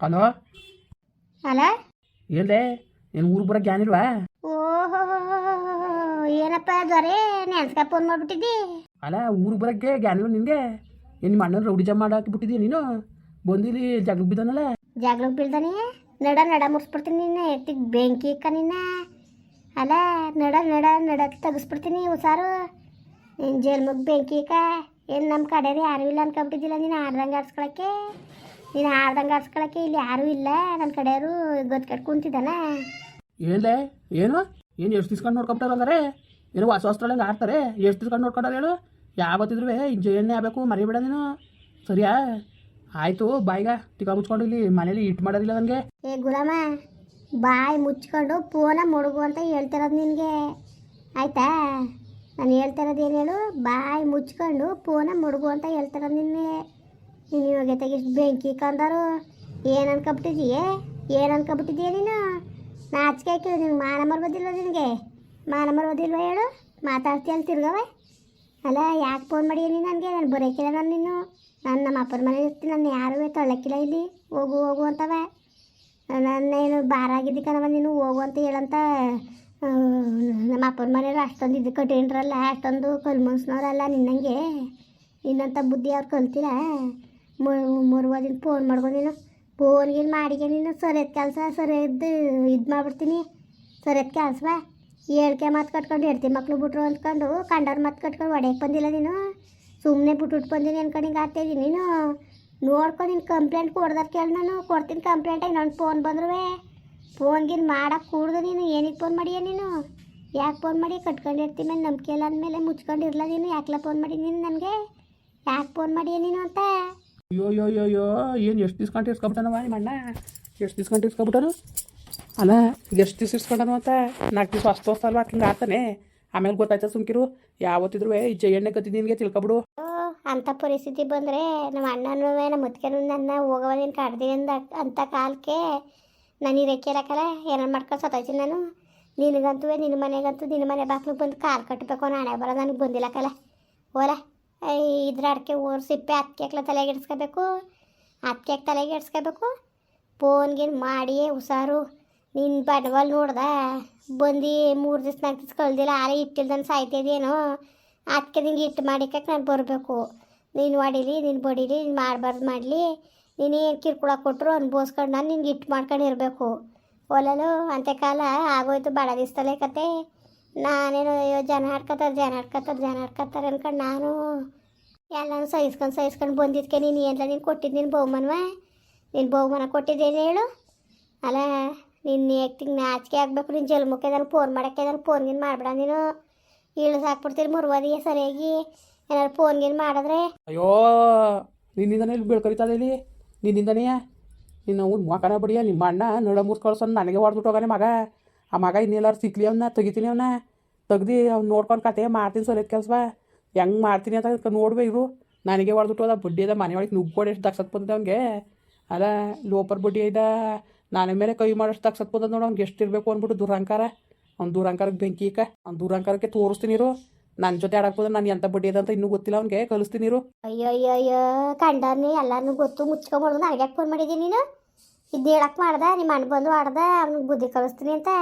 Hello? ಅಲ್ಲ ಏನ್ಲೇ ಏನು ಊರಿಗೆ ಬರೋಕೆ ಏನಿಲ್ವಾ ಓಹೋ ಏನಪ್ಪ ದೊರೆ ನೆನ್ಸ್ಕ ಫೋನ್ ಮಾಡ್ಬಿಟ್ಟಿದ್ದಿ? ಅಲ್ಲ ಊರಿಗೆ ಬರೋಕ್ಕೆ ಗ್ಯಾನಿಲ್ಲ ನಿನಗೆ ಏನು ನಿಮ್ಮ ಅಣ್ಣನ ರೌಡಿ ಜಮಾ ಹಾಕಿಬಿಟ್ಟಿದ್ದೀಯ ನೀನು? ಬಂದಿಲ್ಲಿ ಜಗಳಕ್ಕೆ ಬಿದ್ದಾನಲ್ಲ? ಜಾಗ್ಳಗ್ ಬೀಳ್ದಾನೆ ನಡ ನಡ ಮುರ್ಸ್ಬಿಡ್ತೀನಿ ನಿನ್ನ ಎತ್ತಿಗೆ ಬೆಂಕಿ ಇಕ್ಕ ನಿನ್ನ. ಅಲ್ಲ ನಡ ನಡ ನಡಕ್ಕೆ ತೆಗಿಸ್ಬಿಡ್ತೀನಿ ಹುಷಾರು. ನಿನ್ನ ಜೇಲ್ ಮುಗ್ ಬೆಂಕಿ ಇಕ್ಕ. ಏನು ನಮ್ಮ ಕಡೆಯಲ್ಲಿ ಯಾರು ಇಲ್ಲ ಅನ್ಕೊಂಬಿಟ್ಟಿದ್ದಿಲ್ಲ ನೀನು ಆಡ್ದಂಗೆ ಆಡ್ಸ್ಕೊಳಕ್ಕೆ. ನೀನು ಹಾಡ್ದಂಗೆ ಆಡ್ಸ್ಕೊಳಕ್ಕೆ ಇಲ್ಲಿ ಯಾರೂ ಇಲ್ಲ. ನನ್ನ ಕಡೆಯವರು ಗೊತ್ತು ಕುಂತಿದ್ದಾನ. ಏನ್ಲೇ? ಏನು? ಏನು ಎಷ್ಟು ತಿಸ್ಕೊಂಡು ನೋಡ್ಕೊಬಿಟ್ಟಾರ ಅಂದ್ರೆ? ಏನು ಹೊಸ ಹೊಸ್ತ್ರಳಂಗೆ ಆಡ್ತಾರೆ? ಎಷ್ಟು ತಿಸ್ಕೊಂಡು ನೋಡ್ಕೊಂಡಾರ ಹೇಳು? ಯಾವತ್ತಿದ್ರು ಇಂಜಿನಿಯರ್ನೇ ಆಗಬೇಕು ಮರಿಬೇಡ ನೀನು. ಸರಿಯಾ? ಆಯಿತು ಬಾಯಿಗ ತಿಕ್ಕ ಮುಚ್ಕೊಂಡು ಇಲ್ಲಿ ಮನೇಲಿ ಇಟ್ಟು ಮಾಡೋದಿಲ್ಲ ನನಗೆ ಏ ಗುಲಾಮ ಬಾಯಿ ಮುಚ್ಕೊಂಡು ಪೂನ ಮುಡುಗು ಅಂತ ಹೇಳ್ತಿರೋದು ನಿನಗೆ. ಆಯ್ತಾ? ನಾನು ಹೇಳ್ತಿರೋದು ಏನು ಹೇಳು? ಬಾಯಿ ಮುಚ್ಕೊಂಡು ಪೂನ ಮುಡುಗು ಅಂತ ಹೇಳ್ತಿರೋದು ನಿನ್ನೆ. ನೀನು ಇವಾಗ ತೆಗಿಸ್ ಬೆಂಕಿ ಕಂದರು, ಏನು ಅನ್ಕೊಬಿಟ್ಟಿದೀಯೇ? ಏನು ಅನ್ಕೊಬಿಟ್ಟಿದೀಯ ನೀನು? ನಾಚಿಕೆ ಹಾಕಿಲ್ಲ ನಿನ್ಗೆ, ಮಾನ ಮರ್ಬೋದಿಲ್ವ ನಿನಗೆ? ಮಾನ ಮರ್ಬೋದಿಲ್ವ ಹೇಳು? ಮಾತಾಡ್ತೀಯಲ್ಲ ತಿರ್ಗವೆ ಅಲ್ಲ, ಯಾಕೆ ಫೋನ್ ಮಾಡಿ ನೀನು ನನಗೆ? ನಾನು ಬರೋಕ್ಕಿಲ್ಲ ನಾನು ನೀನು ನಾನು ನಮ್ಮ ಅಪ್ಪನ ಮನೇಲಿ ಇರ್ತೀನಿ, ನಾನು ಯಾರು ತೊಳಕಿಲ್ಲ ಇಲ್ಲಿ. ಹೋಗು ಹೋಗು ಅಂತವೆ. ನನ್ನೇನು ಭಾರ ಆಗಿದ್ದಿ ಕಣವ ನೀನು, ಹೋಗು ಅಂತ ಹೇಳಂತ ನಮ್ಮ ಅಪ್ಪನ ಮನೆಯವ್ರು ಅಷ್ಟೊಂದು ಇದು ಕಟ್ಟಿಂಡ್ರಲ್ಲ ಅಷ್ಟೊಂದು ಕಲ್ ಮನ್ಸ್ನವ್ರಲ್ಲ ನಿನ್ನಂಗೆ. ನಿನ್ನಂಥ ಬುದ್ಧಿ ಅವ್ರು ಕಲ್ತಿಲ್ಲ. ಮೂರು ಫೋನ್ ಮಾಡ್ಕೊ ನೀನು ಫೋನ್ಗೆ ಮಾಡಿಗೆ ನೀನು? ಸರಿಯದ ಕೆಲಸ ಸರಿಯದ್ದು ಇದು ಮಾಡ್ಬಿಡ್ತೀನಿ. ಸರಿಯದ ಬಾ. ಹೇಳ್ಕೆ ಮಾತು ಕಟ್ಕೊಂಡು, ಹೆಡ್ತಿ ಮಕ್ಳು ಬಿಟ್ರು ಅಂದ್ಕೊಂಡು, ಕಂಡವ್ರು ಮತ್ತೆ ಕಟ್ಕೊಂಡು ಒಡೆಯಕ್ಕೆ ಬಂದಿಲ್ಲ ನೀನು. ಸುಮ್ಮನೆ ಬಿಟ್ಬಿಟ್ಟು ಬಂದೀನಿ ಅನ್ಕೊಂಡು ಹಿಂಗೆ ಆಗ್ತಾ ಇದ್ದೀನಿ ನೀನು. ನೋಡ್ಕೊಂಡು ನೀನು ಕಂಪ್ಲೇಂಟ್ ಕೊಡ್ದಾರ ಕೇಳಿ ನಾನು. ಕೊಡ್ತೀನಿ ಕಂಪ್ಲೇಂಟ್ ಇನ್ನೊಂದು ಫೋನ್ ಬಂದ್ರುವೆ. ಫೋನ್ಗಿನ್ ಮಾಡಕ್ಕೆ ಕೂಡ್ದು ನೀನು. ಏನಿಗೆ ಫೋನ್ ಮಾಡಿಯ ನೀನು? ಯಾಕೆ ಫೋನ್ ಮಾಡಿ? ಕಟ್ಕೊಂಡಿರ್ತೀನಿ ಮೇಲೆ ನಂಬಿಕೆ ಇಲ್ಲ ಅಂದಮೇಲೆ ಮುಚ್ಕೊಂಡಿರಲ್ಲ ನೀನು. ಯಾಕೆಲ್ಲ ಫೋನ್ ಮಾಡಿ ನೀನು ನನಗೆ? ಯಾಕೆ ಫೋನ್ ಮಾಡಿಯ ನೀನು ಅಂತ? ಅಯ್ಯೋ ಅಯ್ಯೋ ಅಯ್ಯೋ ಅಯ್ಯೋ ಏನು ಎಷ್ಟು ದಿಸ್ಕೊಂಡು ಇಸ್ಕೊಬಿಟ್ಟಾನವ ನಿಮ್ಮ ಅಣ್ಣ ಎಷ್ಟು ದಿಸ್ಕೊಂಡು ಇಸ್ಕೊಬಿಟ್ಟಾರು ಅಲ್ಲ, ಎಷ್ಟು ದಿವ್ಸ ಇಸ್ಕೊಂಡನು ಅಂತ? ನಾಲ್ಕು ದಿವಸ ಅಷ್ಟು ಅಲ್ವಾ ಹಿಂಗೆ ಆತಾನೆ? ಆಮೇಲೆ ಗೊತ್ತಾಯ್ತಾ ಸುಮ್ಕಿರು? ಯಾವತ್ತಿದ್ರು ಈ ಜಯಣ್ಣೆ ಕತ್ತಿ ನಿನಗೆ ತಿಳ್ಕೊಬಿಡು. ಅಂಥ ಪರಿಸ್ಥಿತಿ ಬಂದರೆ ನಮ್ಮ ಅಣ್ಣನೂ ನಮ್ಮ ಮುತ್ಕೆನೂ ನನ್ನ ಹೋಗವ ನೀನು ಕಾಡ್ತೀನಿ ಅಂದ ಅಂಥ ಕಾಲಕ್ಕೆ ನಾನು ಇರಕ್ಕಿರಕ್ಕಲ್ಲ ಏನಾರು ಮಾಡ್ಕೊಂಡು ಸತ್ತೋಯ್ತೀನಿ ನಾನು. ನಿನಗಂತೂ ನಿನ್ನ ಮನೆಗಂತೂ ನಿನ್ನ ಮನೆ ಬಾಕ್ಲಿಗೆ ಬಂದು ಕಾಲು ಕಟ್ಟಬೇಕು ನಾಳೆ ಬರೋ ನನಗೆ ಬಂದಿಲ್ಲಕ್ಕಲ್ಲ ಓಲ ಇದ್ರ ಅಡಿಕೆ ಊರು ಸಿಪ್ಪೆ ಹತ್ಕೆಕ್ಲ ತಲೆಗೆ ಇಡ್ಸ್ಕೋಬೇಕು. ಹತ್ಕೆಕ್ ತಲೆಗೆ ಇಡ್ಸ್ಕೋಬೇಕು. ಫೋನ್ಗೇನು ಮಾಡಿಯೇ ಹುಷಾರು. ನಿನ್ನ ಬಂಡವಾಳ ನೋಡ್ದ, ಬಂದು ಮೂರು ದಿವ್ಸ ನಾಲ್ಕು ದಿವ್ಸ ಕಳ್ದಿಲ್ಲ ಆರೆ ಇಟ್ಟಿಲ್ದನ್ ಸಾಯ್ತಿದೇನೋ. ಅದಕ್ಕೆ ನಿಂಗೆ ಇಟ್ಟು ಮಾಡಿಕಕ್ಕೆ ನಾನು ಬರಬೇಕು. ನೀನು ಹೊಡೀಲಿ ನೀನು ಬಡೀಲಿ, ನೀನು ಮಾಡಬಾರ್ದು ಮಾಡಲಿ. ನೀನು ಏನು ಕಿರ್ಕೊಳ ಕೊಟ್ಟರು ಅನ್ಭವಿಸ್ಕೊಂಡು ನಾನು ನಿನ್ಗೆ ಇಟ್ಟು ಮಾಡ್ಕೊಂಡು ಇರಬೇಕು. ಒಲೆಲು ಕಾಲ ಆಗೋಯ್ತು, ಬಡ ದಿವ್ಸದಲ್ಲೇ ಕತೆ. ನಾನೇನು ಅಯ್ಯೋ ಜನ ಹಾಡ್ಕೊತಾರೆ ಜನ ಹಾಡ್ಕೊತಾರೆ ಜನ ಹಾಡ್ಕೊತಾರೆ ಅನ್ಕೊಂಡು ನಾನು ಎಲ್ಲನೂ ಸಹಿಸ್ಕೊಂಡು ಸಹಿಸ್ಕೊಂಡು ಬಂದಿದ್ಕೆ. ನೀನು ಎಲ್ಲ ನೀನು ಕೊಟ್ಟಿದ್ದು ನೀನು ಬಹುಮಾನವ? ನೀನು ಬಹುಮಾನ ಕೊಟ್ಟಿದ್ದೇನು ಹೇಳು? ಅಲ್ಲ ನಿನ್ನ ಯಾಕೆ ನಾಚಿಕೆ ಆಗಬೇಕು, ನೀನು ಜಲ್ಮಕ್ಕೆ ಫೋನ್ ಮಾಡೋಕ್ಕೆ ಫೋನ್ ಫೋನ್ಗಿನ್ ಮಾಡಬೇಡ ನೀನು. ಇಳಿಸ್ ಹಾಕ್ಬಿಡ್ತೀರಿ ಮುರ್ವದಿಗೆ ಸರಿಯಾಗಿ ಏನಾದ್ರು ಫೋನ್ಗಿನ್ ಮಾಡಿದ್ರೆ? ಅಯ್ಯೋ, ನಿನ್ನಿಂದನೇ ಇಲ್ಲಿ ಬೆಳ್ಕರಿತದೆ ಇಲ್ಲಿ ನಿನ್ನಿಂದನೇ? ನಿನ್ನ ಅವ್ನು ಮಕನ ಬಡಿಯ ನಿಮ್ಮ ಅಣ್ಣ ನಡ ಮುರ್ಸ್ ಕಳ್ಸೋನು ನನಗೆ ಹೊಡೆದ್ಬಿಟ್ಟು ಹೋಗಾನೆ ಮಗ. ಆ ಮಗ ಇನ್ನೆಲ್ಲಾರು ಸಿಕ್ಲಿ ಅವನ್ನ ತೆಗಿತೀನಿ ಅವನ್ನ ತೆಗ್ದು ಅವ್ನು ನೋಡ್ಕೊಂಡು ಕತೆ ಮಾಡ್ತೀನಿ ಸರಿಯದ ಕೆಲಸ. ಹೆಂಗೆ ಮಾಡ್ತೀನಿ ಅಂತ ನೋಡ್ಬೇ ಇರು ನನಗೆ ಹೊಡೆದ್ಬಿಟ್ಟು ಅದ ಬಡ್ಡಿ ಅದ, ಮನೆ ಒಳಗೆ ನುಗ್ಗೋಡು ಎಷ್ಟು ದಕ್ಷತ್ ಬಂದಿದೆ ಅವ್ನಿಗೆ. ಅಲ್ಲ, ಲೋಪರ್ ಬಡ್ಡಿ ಐದ. ನನ್ನ ಮೇಲೆ ಕೈ ಮಾಡೋಷ್ಟು ದಕ್ಷತ್ ಬಂದದ ನೋಡು ಅವ್ನಿಗೆ, ಎಷ್ಟು ಇರಬೇಕು ಅಂದ್ಬಿಟ್ಟು ದುರಂಕಾರ ಅವ್ನು ದುರಂಕಾರಕ್ಕೆ ಬೆಂಕಿ ಈಗ ಅವ್ನು ದುರಂಕಾರಕ್ಕೆ ತೋರಿಸ್ತೀನಿ ಇರು. ನನ್ನ ಜೊತೆ ಆಡಕ್ಬೋದು ನಾನು ಎಂಥ ಬಡ್ಡಿ ಅಂತ ಇನ್ನೂ ಗೊತ್ತಿಲ್ಲ ಅವ್ನಿಗೆ. ಕಲಿಸ್ತೀನಿ ಇರು. ಅಯ್ಯೋ ಅಯ್ಯೋ ಅಯ್ಯೋ ಕಂಡವ್ನಿ ಎಲ್ಲಾನು ಗೊತ್ತು, ಮುಚ್ಕೊಂಬಾರ್ದು ನನಗೆ ಯಾಕೆ ಫೋನ್ ಮಾಡಿದ್ದೀನಿ ನೀನು? ಇದು ಹೇಳಕ್ಕೆ ಮಾಡ್ದೆ, ನಿಮ್ಮ ಅಣ್ಣ ಬಂದು ಹೊಡ್ದೆ ಅವ್ನಿಗೆ ಬುದ್ಧಿ ಕಲಿಸ್ತೀನಿ ಅಂತ.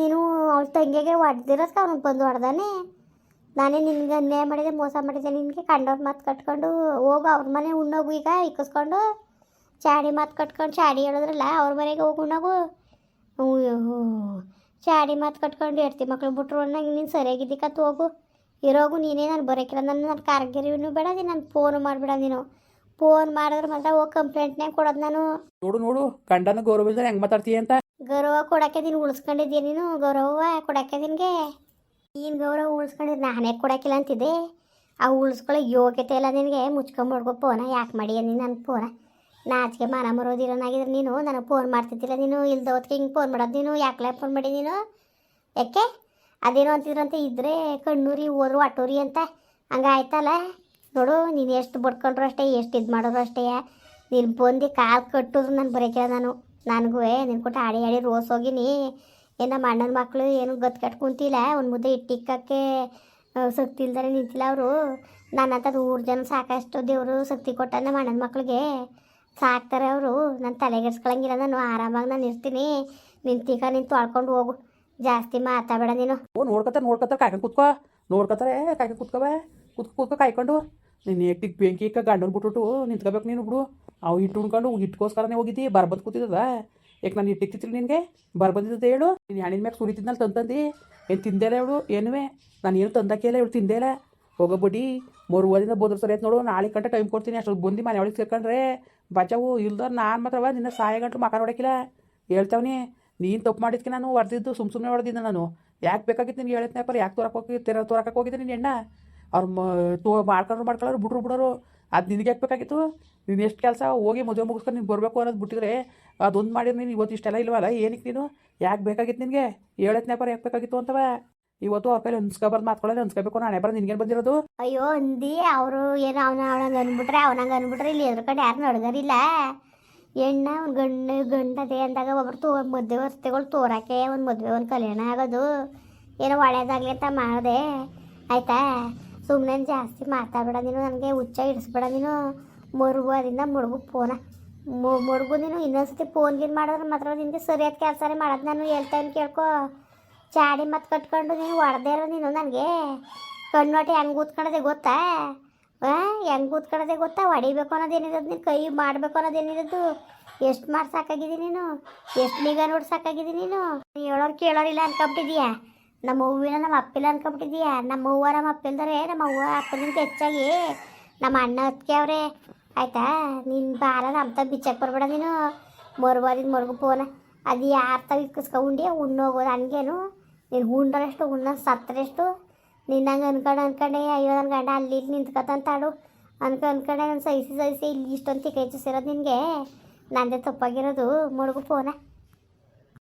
ನೀನು ಅವ್ಳ ತಂಗಿಗೆ ಹೊಡೆದಿರೋದಕ್ಕೆ ಅವ್ನಿಗೆ ಬಂದು ಹೊಡ್ದಾನೆ ನಾನೇ ನಿನಗೆ ಅನ್ಯಾಯ ಮಾಡಿದೆ, ಮೋಸ ಮಾಡಿದೆ ನಿನಗೆ. ಕಂಡವ್ರ ಮಾತು ಕಟ್ಕೊಂಡು ಹೋಗು, ಅವ್ರ ಮನೆ ಉಣ್ಣೋಗು ಈಗ, ಇಕ್ಕಿಸ್ಕೊಂಡು. ಚಾಡಿ ಮಾತು ಕಟ್ಕೊಂಡು, ಚಾಡಿ ಹೇಳಿದ್ರಲ್ಲ, ಅವ್ರ ಮನೆಗೆ ಹೋಗಿ, ಉಣ್ಣೋಗು. ಚಾಡಿ ಮಾತು ಕಟ್ಕೊಂಡು ಇರ್ತಿ ಮಕ್ಳು ಬಿಟ್ರು ಅನ್ನಂಗೆ ನೀನು ಸರಿಯಾಗಿದ್ದಕ್ಕತ್ತು ಹೋಗು. ಇರೋಗು ನೀನೇ, ನಾನು ಬರೋಕಿಲ್ಲ ನನ್ನ ನನ್ನ ಕಾರ್ಗಿರಿನೂ ಬೇಡ, ನೀನು ನಾನು ಫೋನು ಮಾಡಿಬಿಡ ನೀನು. ಫೋನ್ ಮಾಡಿದ್ರೆ ಮಾತ್ರ ಹೋಗಿ ಕಂಪ್ಲೇಂಟ್ನೇ ಕೊಡೋದು ನಾನು. ನೋಡು ನೋಡು ಗಂಡನ ಗೌರವ ಇಲ್ದ್ರೆ ಹೆಂಗ್ ಮಾತಾಡ್ತೀಯ ಅಂತ? ಗೌರವ ಕೊಡಕ್ಕೆ ನೀನು ಉಳಿಸ್ಕೊಂಡಿದ್ದೀಯ ನೀನು? ಗೌರವ ಕೊಡಕ್ಕೆ ನಿನಗೆ ನೀನು ಗೌರವ ಉಳಿಸ್ಕೊಂಡಿದ್ದು ನಾನೇ ಕೊಡೋಕ್ಕಿಲ್ಲ ಅಂತಿದ್ದೆ. ಆ ಉಳಿಸ್ಕೊಳ್ಳೋ ಯೋಗ್ಯತೆ ಇಲ್ಲ ನಿನಗೆ. ಮುಚ್ಕೊಂಬಿಡ್ಕೊ ಫೋನ. ಯಾಕೆ ಮಾಡಿ ನೀನು ನನ್ನ ಫೋನ? ನಾಚಿಕೆ ಮನ ಮರೋದಿರೋನಾಗಿದ್ರೆ ನೀನು. ನನಗೆ ಫೋನ್ ಮಾಡ್ತಿದ್ದಿಲ್ಲ ನೀನು. ಇಲ್ದ ಹೊತ್ತಿಗೆ ಹಿಂಗೆ ಫೋನ್ ಮಾಡೋದು ನೀನು. ಯಾಕೆ ಫೋನ್ ಮಾಡಿ ನೀನು? ಯಾಕೆ? ಅದೇನೋ ಅಂತಿದ್ರಂತೆ ಇದ್ರೆ ಕಣ್ಣೂರಿ ಹೋದ್ರು ಅಟೋರಿ ಅಂತ. ಹಂಗೆ ಆಯ್ತಲ್ಲ ನೋಡು, ನೀನು ಎಷ್ಟು ಬಡ್ಕೊಂಡ್ರು ಅಷ್ಟೇ, ಎಷ್ಟು ಇದು ಮಾಡೋರು ಅಷ್ಟೇ. ನೀನು ಬಂದು ಕಾಲು ಕಟ್ಟಿದ್ರು ನಾನು ಬರೋಕೆ ನಾನು. ನನಗೂ ನಿನ್ನ ಕೊಟ್ಟು ಆಡಿ ಆಡಿ ರೋಸ್ ಹೋಗಿನಿ. ಏನು ನಮ್ಮ ಮಕ್ಕಳು ಏನು ಗತ್ ಕಟ್ಟು ಕುಂತಿಲ್ಲ, ಒಂದು ಮುದ್ದೆ ಇಟ್ಟಿಕ್ಕಕ್ಕೆ ಶಕ್ತಿ ಇಲ್ದರೆ ನಿಂತಿಲ್ಲ ಅವರು. ನನ್ನಂಥದ್ದು ಊರು ಜನ ಸಾಕಷ್ಟು ದೇವರು ಶಕ್ತಿ ಕೊಟ್ಟ ನಮ್ಮ ಅಣ್ಣನ ಮಕ್ಳಿಗೆ. ಸಾಕ್ತಾರೆ ಅವರು. ನನ್ನ ತಲೆಗೆಡ್ಸ್ಕೊಳಂಗಿಲ್ಲ ನಾನು, ಆರಾಮಾಗಿ ನಾನು ಇರ್ತೀನಿ. ನಿನ್ ತೀಕ ನೀನು ತೊಳ್ಕೊಂಡು ಹೋಗು. ಜಾಸ್ತಿ ಮಾತಾಡಬೇಡ ನೀನು. ಓ, ನೋಡ್ಕೊತಾರೆ ನೋಡ್ಕೊತಾರೆ, ಕಾಯ್ಕೊಂಡು ಕುತ್ಕೋ. ನೋಡ್ಕೊತಾರೆ, ಕಾಯ್ಕೊಂಡು ಕುತ್ಕೋಬೇ ಕುತ್ಕೋ ಕುತ್ಕೋ, ಕಾಯ್ಕೊಂಡು. ನೀನು ಏಟಿಗೆ ಬೆಂಕಿ ಇಕ್ಕ ಗಂಡನ ಬಿಟ್ಬಿಟ್ಟು ನಿಂತ್ಕೋಬೇಕು ನೀನು ಬಿಡು. ಅವು ಹಿಟ್ಟು ಉಣ್ಕೊಂಡು ಇಟ್ಕೋಸ್ಕರನೇ ಹೋಗಿದ್ದಿ, ಬರ್ಬಂದು ಕೂತಿದ್ದದ. ಯಾಕೆ ನಾನು ಹಿಟ್ಟಿಕ್ತಿತ್ತಿಲ್ಲ ನಿನಗೆ ಬರ್ಬಂದಿದ್ದ ಹೇಳು. ನೀನು ಹಣ್ಣಿನ ಮ್ಯಾಗ ಸುರಿತಿದ್ನಲ್ಲ ತಂತಂದು. ಏನು ತಿಂದೇಲ ಹೇಳು ಏನುವೆ? ನಾನು ಏನು ತಂದಕ್ಕಿಲ್ಲ ಇವಳು ತಿಂದೇಲ ಇಲ್ಲ. ಮೂರು ಓದಿಂದ ಬೋದ್ರ ಸರಿ ಆಯ್ತು ನೋಡು. ನಾಳೆ ಗಂಟೆ ಟೈಮ್ ಕೊಡ್ತೀನಿ ಅಷ್ಟೊಂದು ಬಂದು ಮನೆ ಒಳಗೆ ಸೇರ್ಕೊಂಡ್ರೆ. ಬಚಾವು ಇಲ್ದ ನಾನು ಮಾತ್ರವ ನಿನ್ನ ಸಹಾಯ ಗಂಟು ಮಕ ಹೊಡಕಿಲ್ಲ. ಹೇಳ್ತಾವನಿ, ನೀನು ತಪ್ಪು ಮಾಡಿದ್ಕೆ ನಾನು ಹೊಡೆದಿದ್ದು ಸುಮ್ಮ ಸುಮ್ಮನೆ ಹೊಡೆದಿದ್ದೆ ನಾನು. ಯಾಕೆ ಬೇಕಾಗಿತ್ತು ನಿನಗೆ ಹೇಳತ್ನಪ್ಪ ಯಾಕೆ ತೋರಕ್ಕೆ ಹೋಗಿ ತೆರ ತೋರಕ್ಕೆ ಹೋಗಿದ್ದೆ ನೀನು ಎಣ್ಣ? ಅವ್ರು ಮ, ತೋ ಮಾಡ್ಕೊಂಡ್ರು ಮಾಡ್ಕೊಳ್ಳೋರು ಬಿಟ್ರು ಬಿಡೋರು. ಅದು ನಿನಗೆ ಹಾಕ್ಬೇಕಾಗಿತ್ತು ನೀನು ಎಷ್ಟು ಕೆಲಸ ಹೋಗಿ ಮದುವೆ ಮುಗಿಸ್ಕೊಂಡು ನೀನು ಬರಬೇಕು ಅನ್ನೋದು ಬಿಟ್ಟಿದ್ರೆ ಅದೊಂದು ಮಾಡಿದ್ರೆ ನೀನು ಇವತ್ತು ಇಷ್ಟೆಲ್ಲ ಇಲ್ವಲ್ಲ? ಏನಕ್ಕೆ ನೀನು? ಯಾಕೆ ಬೇಕಾಗಿತ್ತು ನಿನಗೆ? ಪರ ಯಾಕೆ ಬೇಕಾಗಿತ್ತು ಅಂತವ? ಇವತ್ತು ಅವ್ರ ಕೈಲಿ ಅನ್ಸ್ಕೊಬಾರ್ದು ಮಾತ್ಕೊಳ್ಳೋದು ಅನ್ಸ್ಕೋಬೇಕು. ನಾಳೆ ಬರೋದು ನಿನ್ಗೇನು ಬಂದಿರೋದು? ಅಯ್ಯೋ, ಅಂದಿ. ಅವರು ಏನು ಅವನ ಅವನಂಗೆ ಅಂದ್ಬಿಟ್ರೆ ಅವನಂಗೆ ಅಂದ್ಬಿಟ್ರೆ ಇಲ್ಲಿ ಎದುರುಗಡೆ ಯಾರು ನಡ್ಗರಿಲ್ಲ ಎಣ್ಣ ಒಂದು ಗಂಡ ಗಂಡದೆ ಅಂದಾಗ ಒಬ್ಬರು ತೋ, ಮದುವೆ ವಸ್ತುಗಳು ತೋರಕ್ಕೆ ಒಂದು ಮದುವೆ ಒಂದು ಕಲ್ಯಾಣ ಆಗೋದು. ಏನೋ ಒಳ್ಳೇದಾಗಲಿ ಅಂತ ಮಾಡಿದೆ. ಆಯ್ತಾ? ಸುಮ್ಮನೆ ಜಾಸ್ತಿ ಮಾತಾಡಬೇಡ ನೀನು, ನನಗೆ ಹುಚ್ಚ ಇಡಿಸ್ಬೇಡ ನೀನು. ಮರುಗು ಅದರಿಂದ ಮುಡುಗು ಫೋನ. ಮುಡುಗು ನೀನು ಇನ್ನೊಂದ್ಸತಿ ಫೋನ್ ಗೀನ್ ಮಾಡಿದ್ರೆ ಮಾತ್ರ ನಿನಗೆ ಸರಿಯಾದ ಕೆಲಸನೇ ಮಾಡೋದು ನಾನು ಹೇಳ್ತೇನೆ ಕೇಳ್ಕೊ. ಚಾಡಿ ಮತ್ತು ಕಟ್ಕೊಂಡು ನೀನು ಹೊಡೆದೇ ಇರೋ ನೀನು ನನಗೆ. ಕಣ್ಣೊಟ್ಟೆ ಹೆಂಗೆ ಕೂತ್ಕೊಳ್ಳೋದೆ ಗೊತ್ತಾ? ಹಾಂ ಹೆಂಗೆ ಕೂತ್ಕೊಳ್ಳೋದೆ ಗೊತ್ತಾ? ಹೊಡಿಬೇಕು ಅನ್ನೋದೇನಿರೋದು ನೀನು, ಕೈ ಮಾಡಬೇಕು ಅನ್ನೋದೇನಿರೋದು ಎಷ್ಟು ಮಾಡಿ ಸಾಕಾಗಿದೆ ನೀನು? ಎಷ್ಟು ನಿಗ ನೋಡಿ ಸಾಕಾಗಿದೆ ನೀನು? ಹೇಳೋರು ಕೇಳೋರಿಲ್ಲ ಅನ್ಕೊಂಬಿಟ್ಟಿದೀಯಾ? ನಮ್ಮ ಹೂವಿನ ನಮ್ಮ ಅಪ್ಪಿಲ್ಲ ಅನ್ಕೊಂಬಿಟ್ಟಿದೀಯ? ನಮ್ಮ ಹೂವ ನಮ್ಮ ಅಪ್ಪಿಲ್ದರೆ, ನಮ್ಮ ಹೂವ ಅಪ್ಪನಿಂದ ಹೆಚ್ಚಾಗಿ ನಮ್ಮ ಅಣ್ಣ ಅದಕ್ಕೆ ಅವರೇ. ಆಯ್ತಾ? ನಿನ್ನ ಬಾರ ನಮ್ಮ ಬಿಚ್ಚಕ್ಕೆ ಬರ್ಬೇಡ ನೀನು. ಮರುವಾದಿನ ಮೊರಗು ಫೋನ ಅದು ಯಾರು ತಾವ ಇಕ್ಕಿಸ್ಕೊಂಡಿ ಉಣ್ಣೋಗೋದು ಹಂಗೇನು? ನೀನು ಉಂಡ್ರೆಷ್ಟು ಉಣ್ಣ ಸತ್ತರೆಷ್ಟು ನಿನ್ನಂಗೆ ಅನ್ಕೊಂಡು ಅನ್ಕೊಂಡೆ, ಅಯ್ಯೋ ನನ್ನ ಗಂಡ ಅಲ್ಲಿ ಇಲ್ಲಿ ನಿಂತ್ಕೊತಂತಾಡು ಅನ್ಕ ಅನ್ಕೊಂಡೆ ನಾನು ಸಹಿಸಿ ಸಹಿಸಿ ಇಲ್ಲಿ ಇಷ್ಟೊಂದು ತಿಕ್ಕ ಹೆಚ್ಚಿಸಿರೋದು ನಿನಗೆ. ನಂದೇ ತಪ್ಪಾಗಿರೋದು. ಮುಳುಗು ಫೋನ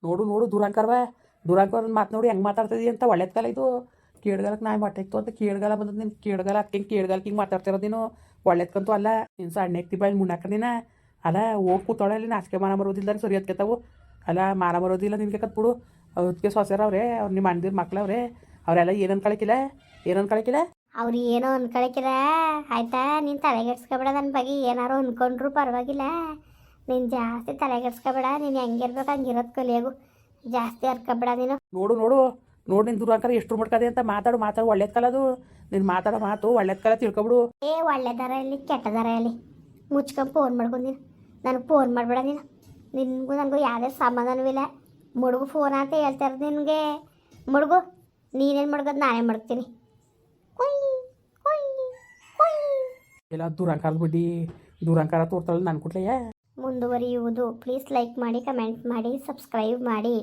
ನೋಡು ನೋಡು ದೂರ ದುರಂಕರ್ವ. ದುರಂಕರ್ ಮಾತು ನೋಡಿ ಹೆಂಗೆ ಮಾತಾಡ್ತಿದ್ದಿ ಅಂತ ಒಳ್ಳೇದು ಕಾಲ ಇದು. ಕೇಳ್ಗಾಲಕ್ಕೆ ನಾಯಿ ಹೊಟ್ಟೆ ಇತ್ತು ಅಂತ ಕೇಳ್ಗಾಲ ಬಂದದ್ದು ನೀನು ಕೇಳ್ಗಾಲ ಅಕ್ಕ ಹಿಂಗೆ ಕೇಳ್ಗಾಲಕ್ಕೆ ಹಿಂಗೆ ನೀನು. ಒಳ್ಳೇದ್ಕಂತೂ ಅಲ್ಲ, ನೀನು ಸಣ್ಣ ಎಕ್ತಿ ಬಾಯಿ ಮುನ್ನಾಕ ನೀನು. ಅಲ್ಲ, ಹೋಗಿ ಕೂತಾಳೆ ಅಲ್ಲಿ ನಾಚಿಕೆ ಮಾನ ಬರೋದಿಲ್ಲ ಸರಿ ಅದಕ್ಕೆತಾವು ಅಲ್ಲ, ಮಾನ ಬರೋದಿಲ್ಲ ನಿನ್ಗೆ ಕತ್ಬಿಡು ಅದಕ್ಕೆ ಸೊಸೆರವ್ರೆ ಅವ್ರು ನಿಮ್ಮ ಅಣ್ಣದಿರ ಮಕ್ಳವ್ರೆ ಅವರೆಲ್ಲ ಏನು ಅನ್ಕೊಳಕಿಲ್ಲ? ಏನು ಅನ್ಕೊಳಕಿಲ್ಲ? ಅವ್ರು ಏನೋ ಅನ್ಕೊಳಕಿರ ಆಯ್ತಾ, ನೀನು ತಲೆಗೆಡ್ಸ್ಕೊಬೇಡ ನನ್ನ ಬಗ್ಗೆ. ಏನಾರು ಅನ್ಕೊಂಡ್ರು ಪರವಾಗಿಲ್ಲ. ನೀನು ಜಾಸ್ತಿ ತಲೆಗೆಡ್ಸ್ಕೊಬೇಡ. ನೀನು ಹೆಂಗಿರ್ಬೇಕು ಹಂಗಿರೋದು ಕಲಿಯೋಗು. ಜಾಸ್ತಿ ಹರ್ಕೊಬೇಡ ನೀನು? ನೋಡು ನೋಡು. ನೋಡು ನಿನ್ ದುರಂಕರ ಎಷ್ಟು ಮಟ್ಕದೆ ಅಂತ ಮಾತಾಡು ಮಾತಾಡು. ಒಳ್ಳೇದು ಕಲದು ನೀನು ಮಾತಾಡೋ ಮಾತು ಒಳ್ಳೇದ್ ಕಲ ತಿಳ್ಕೊಬಿಡು. ಏ ಒಳ್ಳೇದಾರ ದರ ಇಲ್ಲಿ ಕೆಟ್ಟದಾರ ಇಲ್ಲಿ ಮುಚ್ಕೊಂಡು ಫೋನ್ ಮಾಡ್ಕೊಂಡು ನೀನು. ನನಗೆ ಫೋನ್ ಮಾಡಬೇಡ ನೀನು. ನಿನಗೂ ನನಗೂ ಯಾವುದೇ ಸಂಬಂಧನೂ ಇಲ್ಲ. ಮುಡುಗು ಫೋನ್ ಅಂತ ಹೇಳ್ತಾ ಇರೋದು ನಿನಗೆ. ಮುಡುಗು ನೀನೇನು ಮಾಡ್ಕೋದು ನಾನೇ ಮಾಡ್ತೀನಿ ಎಲ್ಲ ದುರಂಕಾರದ ಬಿಡ್ಡಿ. ದುರಂಕಾರ ತೋರ್ತಲ್ಲ ನನ್ನ ಕೊಟ್ಲಯ್ಯ ಮುಂದುವರಿಯುವುದು. ಪ್ಲೀಸ್ ಲೈಕ್ ಮಾಡಿ ಕಮೆಂಟ್ ಮಾಡಿ ಸಬ್ಸ್ಕ್ರೈಬ್ ಮಾಡಿ.